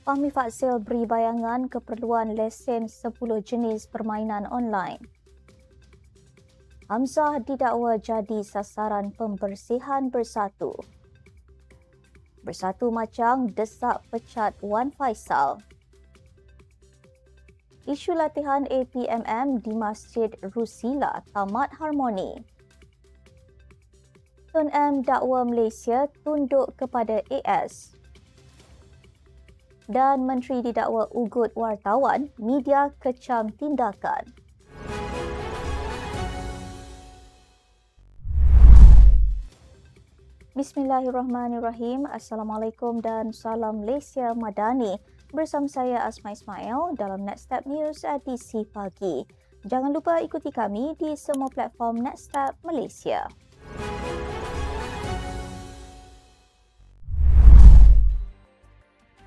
Fahmi Fazil beri bayangan keperluan lesen 10 jenis permainan online. Hamzah didakwa jadi sasaran pembersihan bersatu. Bersatu macam desak pecat Wan Faisal. Isu latihan APMM di Masjid Rusila tamat harmoni. Tun M dakwa Malaysia tunduk kepada AS dan menteri didakwa ugut wartawan, media kecam tindakan. Bismillahirrahmanirrahim. Assalamualaikum dan salam Malaysia Madani. Bersama saya Asma Ismail dalam Next Step News edisi pagi. Jangan lupa ikuti kami di semua platform Next Step Malaysia.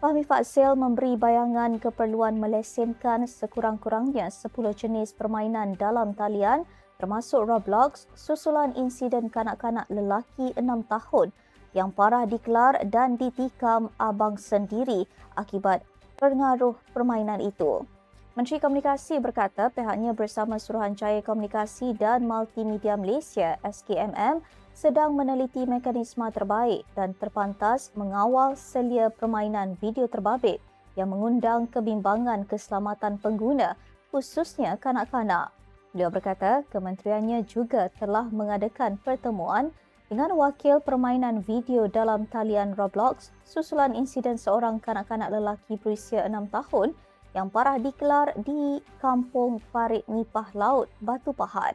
Fahmi Fazil memberi bayangan keperluan melesenkan sekurang-kurangnya 10 jenis permainan dalam talian termasuk Roblox susulan insiden kanak-kanak lelaki 6 tahun yang parah dikelar dan ditikam abang sendiri akibat pengaruh permainan itu. Menteri Komunikasi berkata pihaknya bersama Suruhanjaya Komunikasi dan Multimedia Malaysia SKMM sedang meneliti mekanisme terbaik dan terpantas mengawal selia permainan video terbabit yang mengundang kebimbangan keselamatan pengguna khususnya kanak-kanak. Beliau berkata kementeriannya juga telah mengadakan pertemuan dengan wakil permainan video dalam talian Roblox susulan insiden seorang kanak-kanak lelaki berusia 6 tahun yang parah dikelar di Kampung Parit Nipah Laut, Batu Pahat.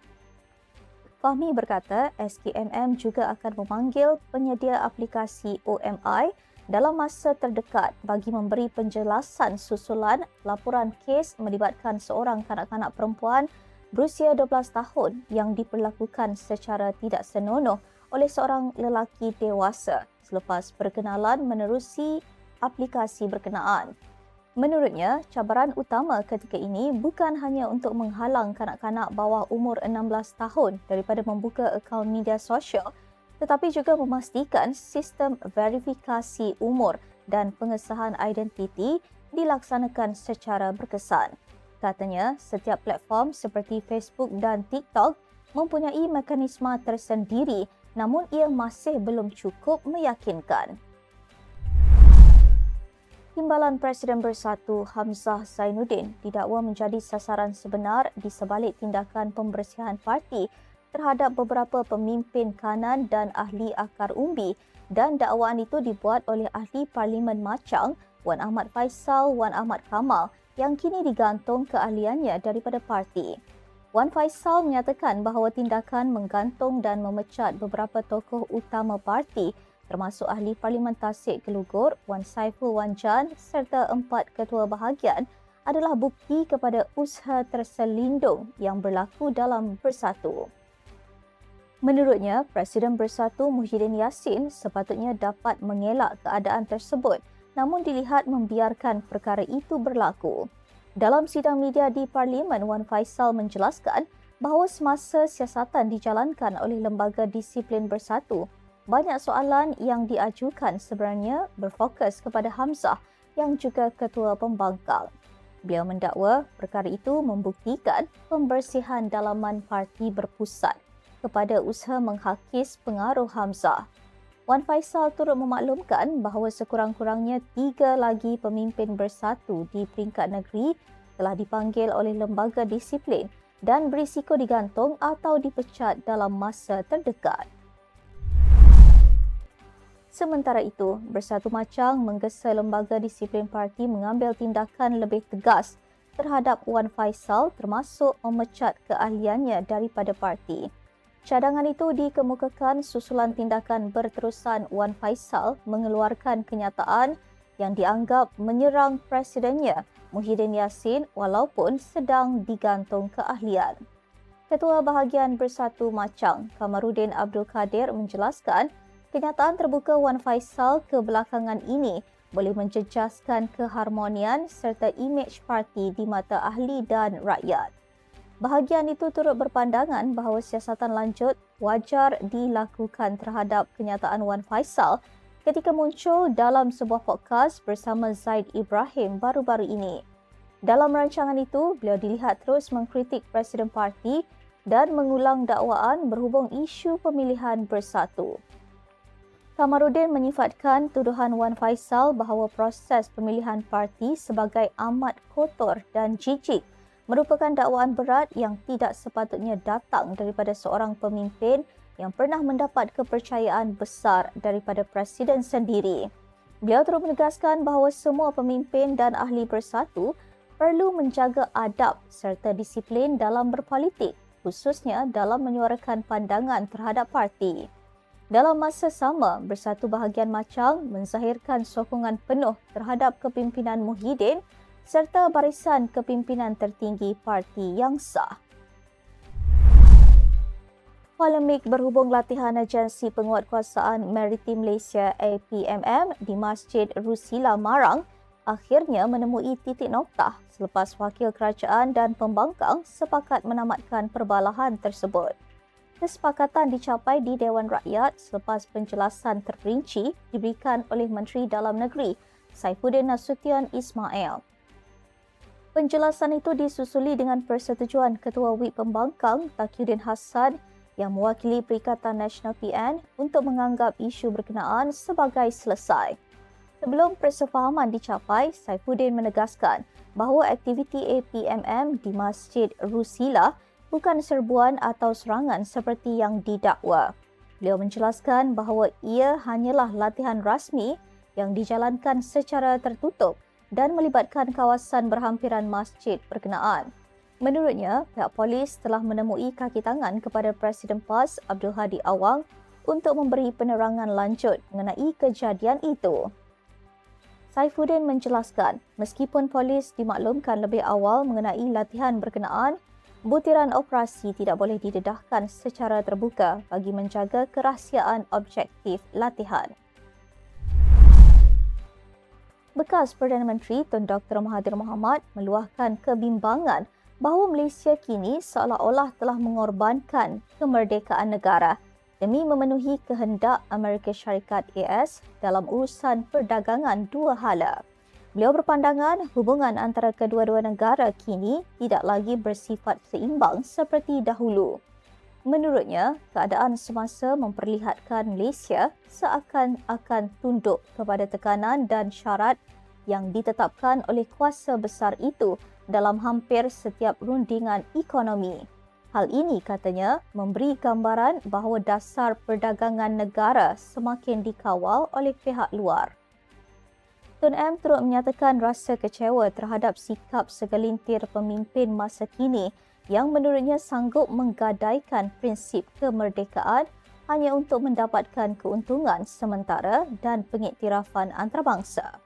Fahmi berkata SKMM juga akan memanggil penyedia aplikasi OMI dalam masa terdekat bagi memberi penjelasan susulan laporan kes melibatkan seorang kanak-kanak perempuan berusia 12 tahun yang diperlakukan secara tidak senonoh oleh seorang lelaki dewasa selepas perkenalan menerusi aplikasi berkenaan. Menurutnya, cabaran utama ketika ini bukan hanya untuk menghalang kanak-kanak bawah umur 16 tahun daripada membuka akaun media sosial, tetapi juga memastikan sistem verifikasi umur dan pengesahan identiti dilaksanakan secara berkesan. Katanya, setiap platform seperti Facebook dan TikTok mempunyai mekanisme tersendiri namun ia masih belum cukup meyakinkan. Timbalan Presiden Bersatu Hamzah Zainuddin didakwa menjadi sasaran sebenar di sebalik tindakan pembersihan parti terhadap beberapa pemimpin kanan dan ahli akar umbi dan dakwaan itu dibuat oleh ahli Parlimen Macang Wan Ahmad Faisal Wan Ahmad Kamal yang kini digantung keahliannya daripada parti. Wan Faisal menyatakan bahawa tindakan menggantung dan memecat beberapa tokoh utama parti termasuk ahli Parlimen Tasik Gelugur, Wan Saiful Wan Jan serta empat ketua bahagian adalah bukti kepada usaha terselindung yang berlaku dalam Bersatu. Menurutnya, Presiden Bersatu Muhyiddin Yassin sepatutnya dapat mengelak keadaan tersebut namun dilihat membiarkan perkara itu berlaku. Dalam sidang media di Parlimen, Wan Faisal menjelaskan bahawa semasa siasatan dijalankan oleh Lembaga Disiplin Bersatu, banyak soalan yang diajukan sebenarnya berfokus kepada Hamzah yang juga ketua pembangkang. Beliau mendakwa perkara itu membuktikan pembersihan dalaman parti berpusat kepada usaha menghakis pengaruh Hamzah. Wan Faisal turut memaklumkan bahawa sekurang-kurangnya tiga lagi pemimpin bersatu di peringkat negeri telah dipanggil oleh lembaga disiplin dan berisiko digantung atau dipecat dalam masa terdekat. Sementara itu, Bersatu Macang menggesa lembaga disiplin parti mengambil tindakan lebih tegas terhadap Wan Faisal termasuk memecat keahliannya daripada parti. Cadangan itu dikemukakan susulan tindakan berterusan Wan Faisal mengeluarkan kenyataan yang dianggap menyerang presidennya Muhyiddin Yassin walaupun sedang digantung keahlian. Ketua Bahagian Bersatu Macang, Kamarudin Abdul Kadir menjelaskan Kenyataan terbuka Wan Faisal kebelakangan ini boleh menjejaskan keharmonian serta imej parti di mata ahli dan rakyat. Bahagian itu turut berpandangan bahawa siasatan lanjut wajar dilakukan terhadap kenyataan Wan Faisal ketika muncul dalam sebuah podcast bersama Zaid Ibrahim baru-baru ini. Dalam rancangan itu, beliau dilihat terus mengkritik Presiden Parti dan mengulang dakwaan berhubung isu pemilihan bersatu. Kamarudin menyifatkan tuduhan Wan Faisal bahawa proses pemilihan parti sebagai amat kotor dan jijik merupakan dakwaan berat yang tidak sepatutnya datang daripada seorang pemimpin yang pernah mendapat kepercayaan besar daripada presiden sendiri. Beliau terus menegaskan bahawa semua pemimpin dan ahli bersatu perlu menjaga adab serta disiplin dalam berpolitik, khususnya dalam menyuarakan pandangan terhadap parti. Dalam masa sama, Bersatu Bahagian Macang menzahirkan sokongan penuh terhadap kepimpinan Muhyiddin serta barisan kepimpinan tertinggi parti yang sah. Polemik berhubung latihan agensi penguatkuasaan Maritim Malaysia APMM di Masjid Rusila Marang akhirnya menemui titik noktah selepas wakil kerajaan dan pembangkang sepakat menamatkan perbalahan tersebut kesepakatan dicapai di Dewan Rakyat selepas penjelasan terperinci diberikan oleh Menteri Dalam Negeri Saifuddin Nasution Ismail. Penjelasan itu disusuli dengan persetujuan Ketua WIP Pembangkang Takyuddin Hassan yang mewakili Perikatan Nasional PN untuk menganggap isu berkenaan sebagai selesai. Sebelum persefahaman dicapai, Saifuddin menegaskan bahawa aktiviti APMM di Masjid Rusila bukan serbuan atau serangan seperti yang didakwa. Beliau menjelaskan bahawa ia hanyalah latihan rasmi yang dijalankan secara tertutup dan melibatkan kawasan berhampiran masjid berkenaan. Menurutnya, pihak polis telah menemui kaki tangan kepada Presiden PAS Abdul Hadi Awang untuk memberi penerangan lanjut mengenai kejadian itu. Saifuddin menjelaskan, meskipun polis dimaklumkan lebih awal mengenai latihan berkenaan, butiran operasi tidak boleh didedahkan secara terbuka bagi menjaga kerahsiaan objektif latihan. Bekas Perdana Menteri Tun Dr. Mahathir Mohamad meluahkan kebimbangan bahawa Malaysia kini seolah-olah telah mengorbankan kemerdekaan negara demi memenuhi kehendak Amerika Syarikat AS dalam urusan perdagangan dua hala. Beliau berpandangan hubungan antara kedua-dua negara kini tidak lagi bersifat seimbang seperti dahulu. Menurutnya, keadaan semasa memperlihatkan Malaysia seakan-akan tunduk kepada tekanan dan syarat yang ditetapkan oleh kuasa besar itu dalam hampir setiap rundingan ekonomi. Hal ini katanya memberi gambaran bahawa dasar perdagangan negara semakin dikawal oleh pihak luar. Tun M turut menyatakan rasa kecewa terhadap sikap segelintir pemimpin masa kini yang menurutnya sanggup menggadaikan prinsip kemerdekaan hanya untuk mendapatkan keuntungan sementara dan pengiktirafan antarabangsa.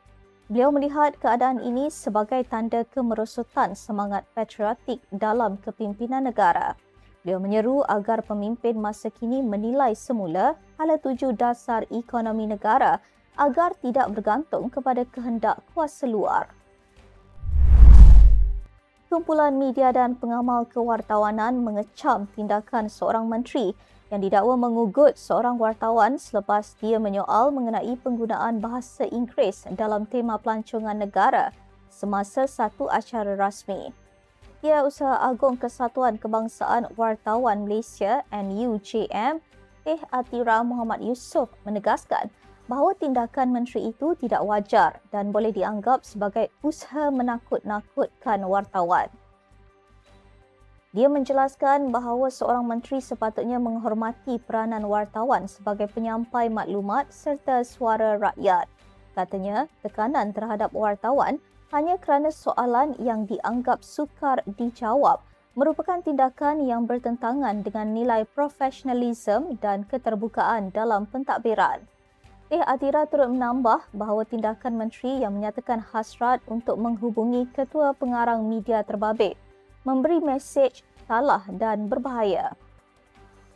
Beliau melihat keadaan ini sebagai tanda kemerosotan semangat patriotik dalam kepimpinan negara. Beliau menyeru agar pemimpin masa kini menilai semula hala tuju dasar ekonomi negara agar tidak bergantung kepada kehendak kuasa luar. Kumpulan media dan pengamal kewartawanan mengecam tindakan seorang menteri yang didakwa mengugut seorang wartawan selepas dia menyoal mengenai penggunaan bahasa Inggeris dalam tema pelancongan negara semasa satu acara rasmi. Ia Usaha Agung Kesatuan Kebangsaan Wartawan Malaysia NUJM, Teh Atira Muhammad Yusof menegaskan bahawa tindakan menteri itu tidak wajar dan boleh dianggap sebagai usaha menakut-nakutkan wartawan. Dia menjelaskan bahawa seorang menteri sepatutnya menghormati peranan wartawan sebagai penyampai maklumat serta suara rakyat. Katanya, tekanan terhadap wartawan hanya kerana soalan yang dianggap sukar dijawab merupakan tindakan yang bertentangan dengan nilai profesionalisme dan keterbukaan dalam pentadbiran. Eh Atira turut menambah bahawa tindakan menteri yang menyatakan hasrat untuk menghubungi ketua pengarang media terbabit memberi mesej salah dan berbahaya.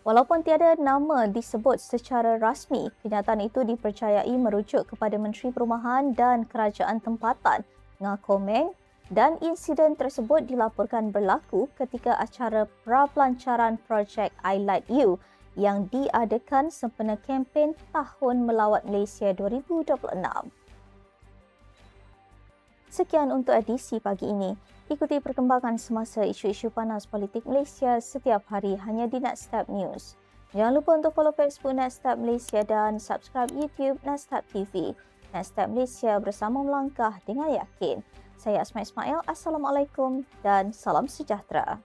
Walaupun tiada nama disebut secara rasmi, kenyataan itu dipercayai merujuk kepada Menteri Perumahan dan Kerajaan Tempatan, Ngakomeng dan insiden tersebut dilaporkan berlaku ketika acara pra-pelancaran projek I Light You yang diadakan sempena kempen Tahun Melawat Malaysia 2026. Sekian untuk edisi pagi ini. Ikuti perkembangan semasa isu-isu panas politik Malaysia setiap hari hanya di Netstab News. Jangan lupa untuk follow Facebook Netstab Malaysia dan subscribe YouTube Netstab TV. Netstab Malaysia bersama melangkah dengan yakin. Saya Asma Ismail. Assalamualaikum dan salam sejahtera.